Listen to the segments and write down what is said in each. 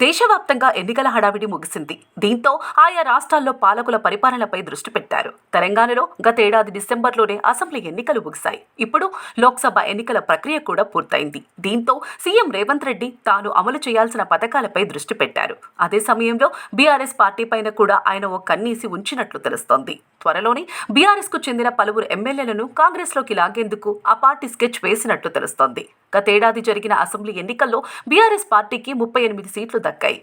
దేశవ్యాప్తంగా ఎన్నికల హడావిడి ముగిసింది. దీంతో ఆయా రాష్ట్రాల్లో పాలకుల పరిపాలనపై దృష్టి పెట్టారు. తెలంగాణలో గత ఏడాది డిసెంబర్లోనే అసెంబ్లీ ఎన్నికలు ముగిశాయి. ఇప్పుడు లోక్సభ ఎన్నికల ప్రక్రియ కూడా పూర్తయింది. దీంతో సీఎం రేవంత్ రెడ్డి తాను అమలు చేయాల్సిన పథకాలపై దృష్టి పెట్టారు. అదే సమయంలో బీఆర్ఎస్ పార్టీ పైన కూడా ఆయన ఓ కన్నీసి ఉంచినట్లు తెలుస్తోంది. త్వరలోనే బీఆర్ఎస్కు చెందిన పలువురు ఎమ్మెల్యేలను కాంగ్రెస్లోకి లాగేందుకు ఆ పార్టీ స్కెచ్ వేసినట్లు తెలుస్తోంది. గతేడాది జరిగిన అసెంబ్లీ ఎన్నికల్లో బీఆర్ఎస్ పార్టీకి ముప్పై ఎనిమిది సీట్లు దక్కాయి.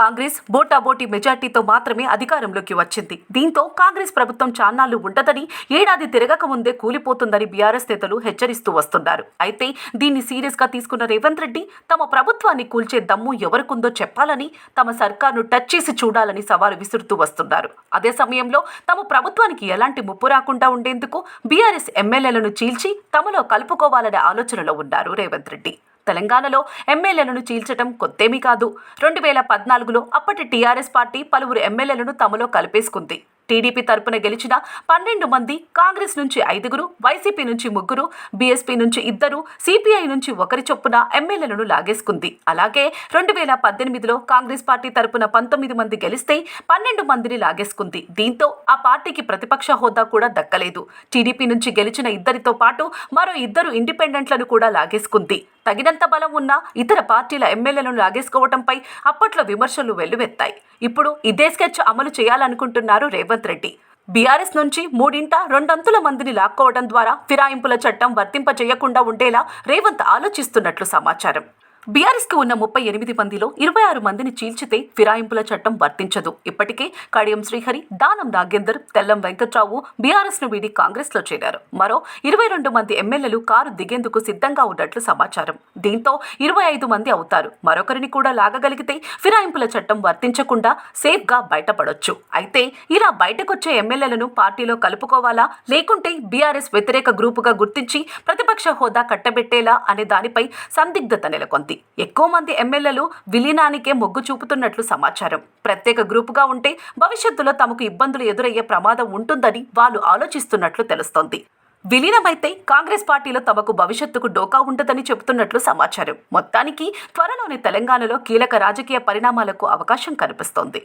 కాంగ్రెస్ బోటాబోటీ మెజార్టీతో మాత్రమే అధికారంలోకి వచ్చింది. దీంతో కాంగ్రెస్ ప్రభుత్వం చాన్నాళ్ళు ఉండదని ఏడాది తిరగక ముందే కూలిపోతుందని బీఆర్ఎస్ నేతలు హెచ్చరిస్తూ వస్తున్నారు. అయితే దీన్ని సీరియస్గా తీసుకున్న రేవంత్ రెడ్డి తమ ప్రభుత్వాన్ని కూల్చే దమ్ము ఎవరికుందో చెప్పాలని తమ సర్కార్ను టచ్ చేసి చూడాలని సవాలు విసురుతూ వస్తున్నారు. అదే సమయంలో తమ ప్రభుత్వానికి ఎలాంటి ముప్పు రాకుండా ఉండేందుకు బీఆర్ఎస్ ఎమ్మెల్యేలను చీల్చి తమలో కలుపుకోవాలనే ఆలోచనలో ఉన్నారు రేవంత్ రెడ్డి. తెలంగాణలో ఎమ్మెల్యేలను చీల్చటం కొత్తేమీ కాదు. రెండు వేల పద్నాలుగులో అప్పటి టీఆర్ఎస్ పార్టీ పలువురు ఎమ్మెల్యేలను తమలో కలిపేసుకుంది. టీడీపీ తరపున గెలిచిన పన్నెండు మంది కాంగ్రెస్ నుంచి ఐదుగురు వైసీపీ నుంచి ముగ్గురు బీఎస్పీ నుంచి ఇద్దరు సిపిఐ నుంచి ఒకరి చొప్పున ఎమ్మెల్యేలను లాగేసుకుంది. అలాగే రెండు వేల పద్దెనిమిదిలో కాంగ్రెస్ పార్టీ తరపున పంతొమ్మిది మంది గెలిస్తే పన్నెండు మందిని లాగేసుకుంది. దీంతో ఆ పార్టీకి ప్రతిపక్ష హోదా కూడా దక్కలేదు. టీడీపీ నుంచి గెలిచిన ఇద్దరితో పాటు మరో ఇద్దరు ఇండిపెండెంట్లను కూడా లాగేసుకుంది. తగినంత బలం ఉన్న ఇతర పార్టీల ఎమ్మెల్యేలను లాగేసుకోవడంపై అప్పట్లో విమర్శలు వెల్లువెత్తాయి. ఇప్పుడు ఇదే స్కెచ్ అమలు చేయాలనుకుంటున్నారు రేవంత్ రెడ్డి. బీఆర్ఎస్ నుంచి మూడింట రెండంతుల మందిని లాక్కోవడం ద్వారా ఫిరాయింపుల చట్టం వర్తింపజేయకుండా ఉండేలా రేవంత్ ఆలోచిస్తున్నట్లు సమాచారం. బీఆర్ఎస్కు ఉన్న ముప్పై ఎనిమిది మందిలో ఇరవై ఆరు మందిని చీల్చితే ఫిరాయింపుల చట్టం వర్తించదు. ఇప్పటికే కడియం శ్రీహరి దానం నాగేందర్ తెల్లం వెంకట్రావు బీఆర్ఎస్ను వీడి కాంగ్రెస్లో చేరారు. మరో ఇరవై రెండు మంది ఎమ్మెల్యేలు కారు దిగేందుకు సిద్ధంగా ఉన్నట్లు సమాచారం. దీంతో ఇరవై ఐదు మంది అవుతారు. మరొకరిని కూడా లాగగలిగితే ఫిరాయింపుల చట్టం వర్తించకుండా సేఫ్గా బయటపడొచ్చు. అయితే ఇలా బయటకొచ్చే ఎమ్మెల్యేలను పార్టీలో కలుపుకోవాలా? లేకుంటే బీఆర్ఎస్ వ్యతిరేక గ్రూపుగా గుర్తించి ప్రతిపక్ష హోదా కట్టబెట్టేలా? అనే దానిపై సందిగ్ధత నెలకొంది. ఎక్కువ మంది ఎమ్మెల్యేలు విలీనానికే మొగ్గు చూపుతున్నట్లు సమాచారం. ప్రత్యేక గ్రూపుగా ఉంటే భవిష్యత్తులో తమకు ఇబ్బందులు ఎదురయ్యే ప్రమాదం ఉంటుందని వాళ్ళు ఆలోచిస్తున్నట్లు తెలుస్తోంది. విలీనమైతే కాంగ్రెస్ పార్టీలో తమకు భవిష్యత్తుకు డోకా ఉండదని చెబుతున్నట్లు సమాచారం. మొత్తానికి త్వరలోనే తెలంగాణలో కీలక రాజకీయ పరిణామాలకు అవకాశం కనిపిస్తోంది.